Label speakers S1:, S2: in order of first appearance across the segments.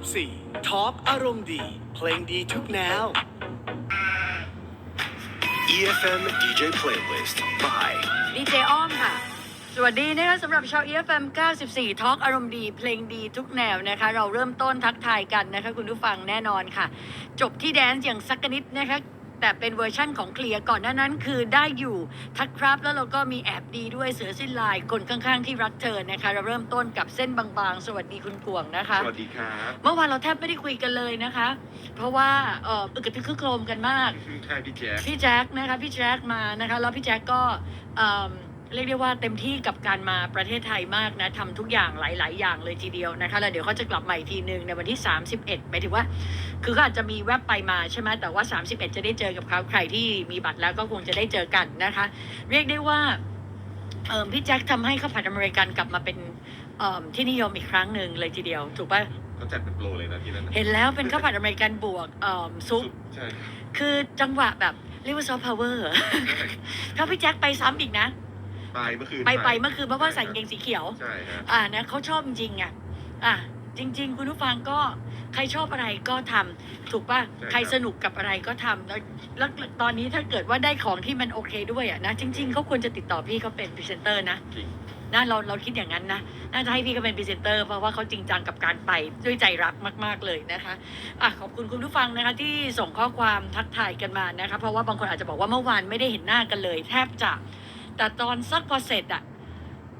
S1: 94ทอล์กอารมณ์ดี เพลงดีทุกแนว EFM DJ Playlist by
S2: ดีเจอ้อมค่ะ สวัสดีนะคะสำหรับชาว EFM 94ทอล์กอารมณ์ดี เพลงดีทุกแนวนะคะ เราเริ่มต้นทักทายกันนะคะ คุณผู้ฟังแน่นอนค่ะ จบที่แดนซ์อย่างสักกะนิดนะคะ แต่เป็นเวอร์ชั่นของเคลียร์ก่อนหน้านั้นคือได้อยู่ทักครับแล้วเราก็มีแอบดีด้วยเสือสิ้นลายคนข้างๆที่รักเธอนะคะ เราเริ่มต้นกับเส้นบางๆ สวัสดีคุณกวงนะคะ
S3: สวัสดีครับ
S2: เมื่อวานเราแทบไม่ได้คุยกันเลยนะคะ เพราะว่าเอออึกกระทึกคึกโครมกันมาก
S3: ใช่พี่แจ๊ค
S2: พี่แจ็คนะคะพี่แจ็คมานะคะแล้วพี่แจ็คก็เอิ่ม เรียกได้ว่าเต็มที่กับการมาประเทศไทยมากนะทำทุกอย่างหลาย ๆ อย่างเลยทีเดียวนะคะแล้วเดี๋ยวเขาจะกลับมาอีกทีหนึ่งในวันที่ 31หมายถึงว่า คือก็อาจจะมีแวบไปมาใช่ไหมแต่ว่า 31 จะได้เจอกับเขาใครที่มีบัตรแล้วก็คงจะได้เจอกันนะคะ เรียกได้ว่าเอิ่มพี่แจ็คทำให้ข้าวผัดอเมริกันกลับมาเป็นเอิ่มที่นิยมอีกครั้งหนึ่งเลยทีเดียว ถูกปะ
S3: เขาจัดเป็นโปรเลยนะที่นั่นน่ะ
S2: เห็นแล้วเป็นข้าวผัดอเมริกันบวกเอิ่มซุป
S3: ใช่ครับ
S2: คือจังหวะแบบเรียกว่าซอฟต์พาวเวอร์ถ้าพี่แจ็คไปซ้ำอีกนะ
S3: ไปเมื่อคืน
S2: ไปไปเมื่อคืนเพราะว่าใส่กางเกงสีเขียว
S3: ใช่ฮะ
S2: อ่านะเขาชอบจริงๆอะอะจริง ๆ คุณผู้ฟังก็ใครชอบอะไรก็ทำถูกป่ะใครสนุกกับอะไรก็ทำแล้วแล้วตอนนี้ถ้าเกิดว่าได้ของที่มันโอเคด้วยอะนะจริงๆเขาควรจะติดต่อพี่เขาเป็นพรีเซนเตอร์นะ
S3: จริง
S2: นะเราเราคิดอย่างนั้นนะน่าจะให้พี่เขาเป็นพรีเซนเตอร์เพราะว่าเขาจริงจังกับการไปด้วยใจรักมาก ๆเลยนะคะอะขอบคุณคุณผู้ฟังนะคะที่ส่งข้อความทักทายกันมานะคะเพราะว่าบางคนอาจจะบอกว่าเมื่อวานไม่ได้เห็นหน้ากันเลย แทบจะ แต่ตอนสักพอเสร็จอะ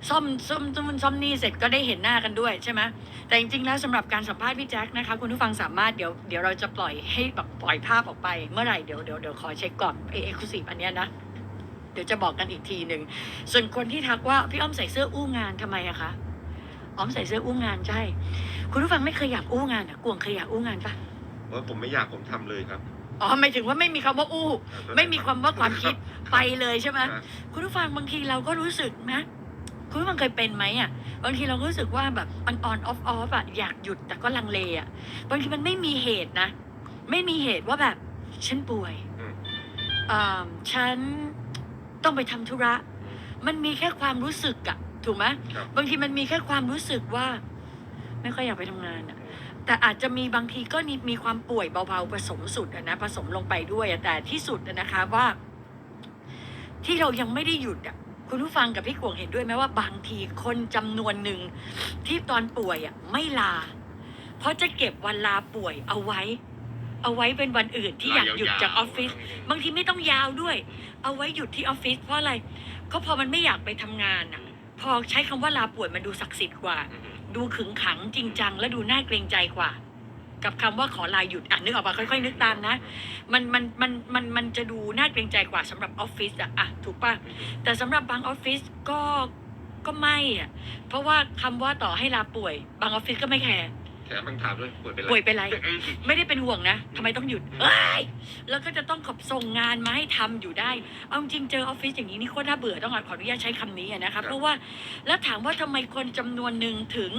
S2: ซ่อมซ่อมซ่อมซ่อมนี่เสร็จก็ได้เห็นหน้ากันด้วยใช่ไหมแต่จริงๆแล้วสำหรับการสัมภาษณ์พี่แจ็คนะคะ คุณผู้ฟังสามารถเดี๋ยวเดี๋ยวเราจะปล่อยให้แบบปล่อยภาพออกไปเมื่อไหร่เดี๋ยวเดี๋ยวเดี๋ยวขอเช็คก่อนเอ็กซ์คลูซีฟอันเนี้ยนะเดี๋ยวจะบอกกันอีกทีหนึ่งส่วนคนที่ทักว่าพี่อ้อมใส่เสื้ออู้งานทำไมอะคะอ้อมใส่เสื้ออู้งานใช่ คุณผู้ฟังไม่เคยอยากอู้งานอะกวงเคยอยากอู้งานปะ
S3: ว่าผมไม่อยากผมทำเลยครับ
S2: อ๋อหมายถึงว่าไม่มีคำว่าอู้ ไม่มีความว่าความคิดไปเลยใช่ไหม
S3: ครับ
S2: คุณผู้ฟังบางทีเราก็รู้สึกนะ คุณผู้ฟังเคยเป็นไหมอะ บางทีเราก็รู้สึกว่าแบบออนออนออฟออฟอะอยากหยุดแต่ก็ลังเลอะ บางทีมันไม่มีเหตุนะ ไม่มีเหตุว่าแบบฉันป่วย
S3: อืม
S2: อ่าฉันต้องไปทำธุระ มันมีแค่ความรู้สึกอะถูกไหม
S3: ครับ
S2: บางทีมันมีแค่ความรู้สึกว่า ไม่ค่อยอยากไปทำงานอะ แต่อาจจะมีบางทีก็มีมีความป่วยเบาๆผสมสุดอะนะผสมลงไปด้วยอะแต่ที่สุดอะนะคะว่า ที่เรายังไม่ได้หยุดอะคุณผู้ฟังกับพี่กวงเห็นด้วยไหมว่าบางทีคนจำนวนหนึ่งที่ตอนป่วยอะไม่ลา เพราะจะเก็บวันลาป่วยเอาไว้ เอาไว้เป็นวันอื่นที่อยากหยุดจากออฟฟิศบางทีไม่ต้องยาวด้วย เอาไว้หยุดที่ออฟฟิศเพราะอะไร ก็พอมันไม่อยากไปทำงานอะ พอใช้คำว่าลาป่วยมันดูศักดิ์สิทธิ์กว่า
S3: อืม
S2: ดูขึงขังจริงจัง และดูน่าเกรงใจกว่า กับคำว่าขอลาหยุดอะนึกออกปะค่อยๆ นึกตามนะ มันมันมันมันมันจะดูน่าเกรงใจกว่าสำหรับออฟฟิศอะอะถูกปะแต่สำหรับบางออฟฟิศก็ก็ไม่อะเพราะว่าคำว่าต่อให้ลาป่วย บางออฟฟิศก็ไม่แคร์
S3: แถมบางถามด้วยป่วยเป็นไร
S2: ป่วยเป็นไร
S3: เอ้ย
S2: ไม่ได้เป็นห่วงนะทำไมต้องหยุดเอ้ยแล้วก็จะต้องขอบส่งงานมาให้ทำอยู่ได้ เอาจริงๆเจอออฟฟิศอย่างนี้นี่โคตรน่าเบื่อต้องขออนุญาตใช้คำนี้อะนะคะเพราะว่าแล้วถามว่าทำไมคนจำนวนหนึ่งถึง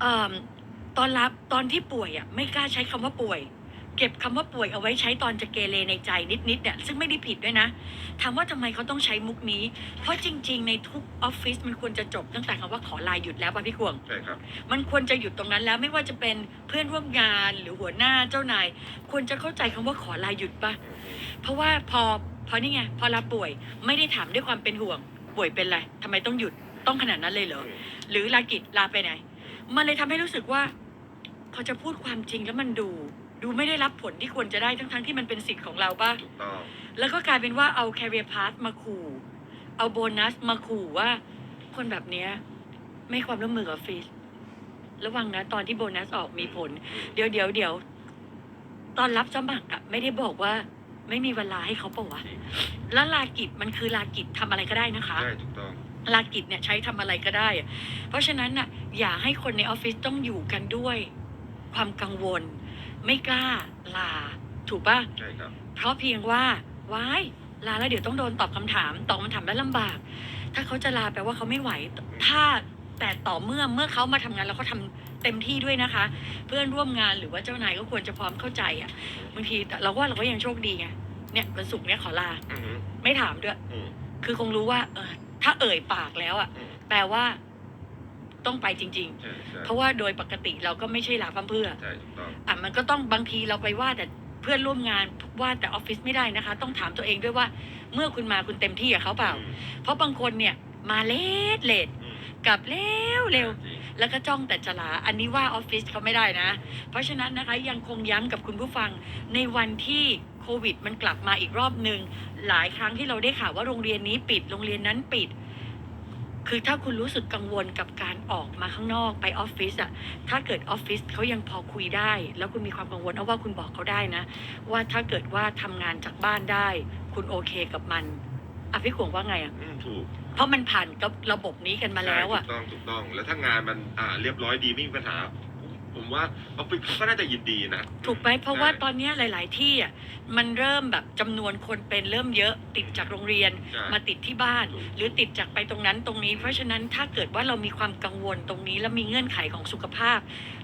S2: เอ่อตอนรับตอนที่ป่วยอะไม่กล้าใช้คำว่าป่วย เก็บคำว่าป่วยเอาไว้ใช้ตอนจะเกเรในใจนิดๆเนี่ยซึ่งไม่ได้ผิดด้วยนะ ถามว่าทำไมเขาต้องใช้มุกนี้ เพราะจริง ๆ ในทุกออฟฟิศมันควรจะจบตั้งแต่คำว่าขอลาหยุดแล้วป่ะพี่กวง
S3: ใช่ครับ
S2: มันควรจะหยุดตรงนั้นแล้วไม่ว่าจะเป็นเพื่อนร่วมงานหรือหัวหน้าเจ้านาย ควรจะเข้าใจคำว่าขอลาหยุดปะเพราะว่าพอพอนี่ไงพอลาป่วยไม่ได้ถามด้วยความเป็นห่วง ป่วยเป็นไรทำไมต้องหยุดต้องขนาดนั้นเลยเหรอหรือลากิจลาไปไหน มันเลยทำให้รู้สึกว่าเขาจะพูดความจริงแล้วมันดู ดูไม่ได้รับผลที่ควรจะได้ทั้งๆที่มันเป็นสิทธิ์ของเราปะ
S3: ถูกต้อง
S2: แล้วก็กลายเป็นว่าเอา career path มาขู่เอาโบนัสมาขู่ว่า คนแบบเนี้ยไม่ให้ความร่วมมือกับออฟฟิศระวังนะตอนที่โบนัสออกมีผล เดี๋ยวเดี๋ยวเดี๋ยวตอนรับสมัครอะไม่ได้บอกว่า ไม่มีเวลาให้เขาเปล่าวะ
S3: จริง
S2: แล้วลากิจมันคือลากิจทำอะไรก็ได้นะคะ
S3: ใช่ถูกต้อง
S2: ลากิจเนี่ยใช้ทำอะไรก็ได้อะเพราะฉะนั้นน่ะอย่าให้คนในออฟฟิศต้องอยู่กันด้วย ความกังวล ไม่กล้าลา ถูกปะ
S3: ใช่ครับ
S2: เพราะเพียงว่าว้ายลาแล้วเดี๋ยวต้องโดนตอบคำถามตอบคำถามแล้วลำบาก ถ้าเขาจะลาแปลว่าเขาไม่ไหว ถ้าแต่ต่อเมื่อเมื่อเขามาทำงานแล้วเขาทำเต็มที่ด้วยนะคะ เพื่อนร่วมงานหรือว่าเจ้านายก็ควรจะพร้อมเข้าใจอะบางทีแต่เราว่าเราก็ยังโชคดีไงเนี่ยวันศุกร์เนี่ยขอลา
S3: อืม
S2: ไม่ถามด้วย
S3: อืม
S2: คือคงรู้ว่าเออถ้าเอ่ยปากแล้วอะ
S3: อืม
S2: แปลว่า ต้องไปจริง
S3: ใช่ใช่
S2: ๆ เพราะว่าโดยปกติเราก็ไม่ใช่ลาพั่มเพรื่อ
S3: ใช่ถูกต้อง
S2: อะมันก็ต้องบางทีเราไปว่าแต่เพื่อนร่วมงานว่าแต่ออฟฟิศไม่ได้นะคะ ต้องถามตัวเองด้วยว่า เมื่อคุณมาคุณเต็มที่กับเขาเปล่า
S3: อืม
S2: เพราะบางคนเนี่ยมาเลทเลท
S3: อืม
S2: กลับเร็วเร็ว
S3: จริง
S2: แล้วก็จ้องแต่จะลาอันนี้ว่าออฟฟิศเขาไม่ได้นะ เพราะฉะนั้นนะคะยังคงย้ำกับคุณผู้ฟังในวันที่โควิดมันกลับมาอีกรอบหนึ่งหลายครั้งที่เราได้ข่าวว่าโรงเรียนนี้ปิด โรงเรียนนั้นปิด คือถ้าคุณรู้สึกกังวลกับการออกมาข้างนอกไปออฟฟิศอะถ้าเกิดออฟฟิศเขายังพอคุยได้ แล้วคุณมีความกังวลเอาว่าคุณบอกเขาได้นะ ว่าถ้าเกิดว่าทำงานจากบ้านได้ คุณโอเคกับมันอะพี่ขวงว่าไงอะ
S3: อืมถูก
S2: เพราะมันผ่านกับระบบนี้กันมาแล้วอะ
S3: ใช่ถูกต้องถูกต้อง แล้วถ้างานมันอ่าเรียบร้อยดีไม่มีปัญหา ผมผมว่าออฟฟิศเขาก็น่าจะยินดีนะ
S2: ถูกไหมเพราะว่า
S3: ใช่
S2: ตอนเนี้ยหลาย ๆ ที่อะมันเริ่มแบบจำนวนคนเป็นเริ่มเยอะติดจากโรงเรียน
S3: ใช่
S2: มาติดที่บ้าน
S3: ถูก
S2: หรือติดจากไปตรงนั้นตรงนี้ เพราะฉะนั้นถ้าเกิดว่าเรามีความกังวลตรงนี้ แล้วมีเงื่อนไขของสุขภาพ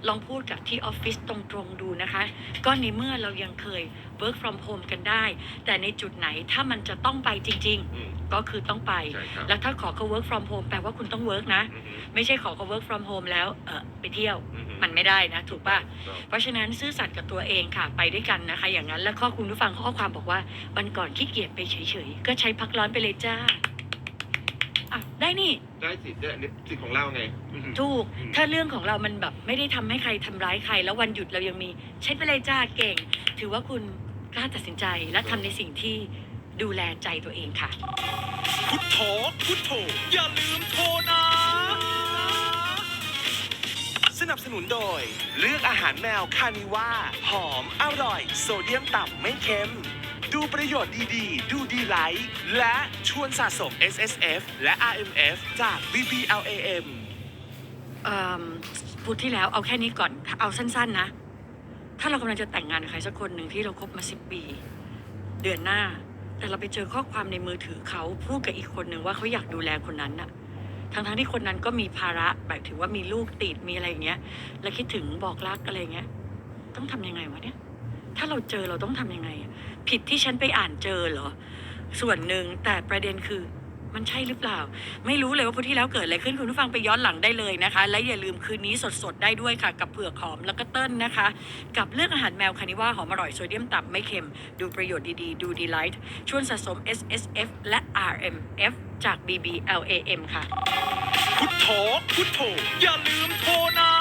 S2: ลองพูดกับที่ออฟฟิศตรงๆดูนะคะ ก็ในเมื่อเรายังเคย work from home กันได้ แต่ในจุดไหนถ้ามันจะต้องไปจริง
S3: อืม
S2: ๆก็คือต้องไป
S3: ใช่ครับ
S2: แล้วถ้าขอเขา work from home แปลว่าคุณต้อง work นะ
S3: อือฮึ
S2: ไม่ใช่ขอเขา work from home แล้วเออไปเที่ยว
S3: อือฮึ
S2: มันไม่ได้นะ ถูกป่ะ
S3: ถูกต้อง
S2: เพราะฉะนั้นซื่อสัตย์กับตัวเองค่ะไปด้วยกันนะคะ อย่างนั้นแล้วก็คุณผู้ฟังข้อความบอกว่าวันก่อนขี้เกียจไปเฉยๆ ก็ใช้พักร้อนไปเลยจ้าอะได้นี่
S3: ได้สิทธิ์ได้อันนี้สิทธิ์ของเราไงอือฮึ
S2: ถูก
S3: อืม
S2: ถ้าเรื่องของเรามันแบบไม่ได้ทำให้ใครทำร้ายใคร แล้ววันหยุดเรายังมีใช้ไปเลยจ้าเก่ง ถือว่าคุณกล้าตัดสินใจและทำในสิ่งที่ดูแลใจตัวเองค่ะ
S4: พุทโธพุทโธอย่าลืมโทรนะ สนุนโดย เลือกอาหารแมวคานิว่าหอม อร่อย โซเดียมต่ำไม่เค็ม ดูประโยชน์ดี ๆ ดูดีไลท์และชวนสะสม S S F และ R M F จาก B B L A M
S2: เอ่อพูดที่แล้วเอาแค่นี้ก่อน เอาสั้นๆนะ ถ้าเรากำลังจะแต่งงานกับใครสักคนหนึ่งที่เราคบมาสิบปี เดือนหน้า แต่เราไปเจอข้อความในมือถือเขาพูดกับอีกคนหนึ่งว่าเขาอยากดูแลคนนั้นน่ะ ทั้งๆที่คนนั้นก็มีภาระแบบถือว่ามีลูกติดมีอะไรอย่างเงี้ย แล้วคิดถึงบอกรักอะไรเงี้ย ต้องทำยังไงวะเนี่ย ถ้าเราเจอเราต้องทำยังไงอะผิดที่ฉันไปอ่านเจอเหรอ ส่วนหนึ่งแต่ประเด็นคือมันใช่หรือเปล่า ไม่รู้เลยว่าพุที่แล้วเกิดอะไรขึ้นคุณผู้ฟังไปย้อนหลังได้เลยนะคะ และอย่าลืมคืนนี้สดๆได้ด้วยค่ะ กับเผือกหอมแล้วก็เติ้ลนะคะ กับเลือกอาหารแมวคานิว่าหอมอร่อยโซเดียมต่ำไม่เค็ม ดูประโยชน์ดีๆ ดูดีไลท์ชวนสะสม S S F และ R M F จาก B B L A M ค่ะ
S4: พุทโธพุทโธอย่าลืมโทรนะ